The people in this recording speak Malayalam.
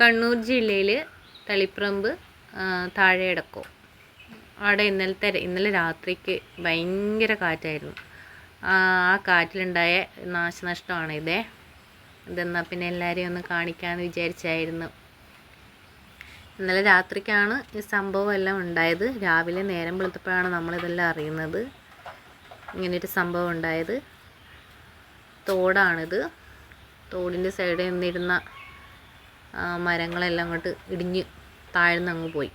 കണ്ണൂർ ജില്ലയിൽ തളിപ്രമ്പ് താഴെയടക്കോ. അവിടെ ഇന്നലത്തെ ഇന്നലെ രാത്രിക്ക് ഭയങ്കര കാറ്റായിരുന്നു. ആ കാറ്റിലുണ്ടായ നാശനഷ്ടമാണ് ഇതേ. ഇതെന്നാൽ പിന്നെ എല്ലാവരെയും ഒന്ന് കാണിക്കാമെന്ന് വിചാരിച്ചായിരുന്നു. ഇന്നലെ രാത്രിക്കാണ് ഈ സംഭവം എല്ലാം ഉണ്ടായത്. രാവിലെ നേരം വെളുത്തപ്പോഴാണ് നമ്മളിതെല്ലാം അറിയുന്നത്. ഇങ്ങനെയൊരു സംഭവം ഉണ്ടായത്. തോടാണിത്. തോടിന്റെ സൈഡിൽ നിന്നിരുന്ന മരങ്ങളെല്ലാം അങ്ങോട്ട് ഇടിഞ്ഞ് താഴ്ന്നങ്ങ് പോയി.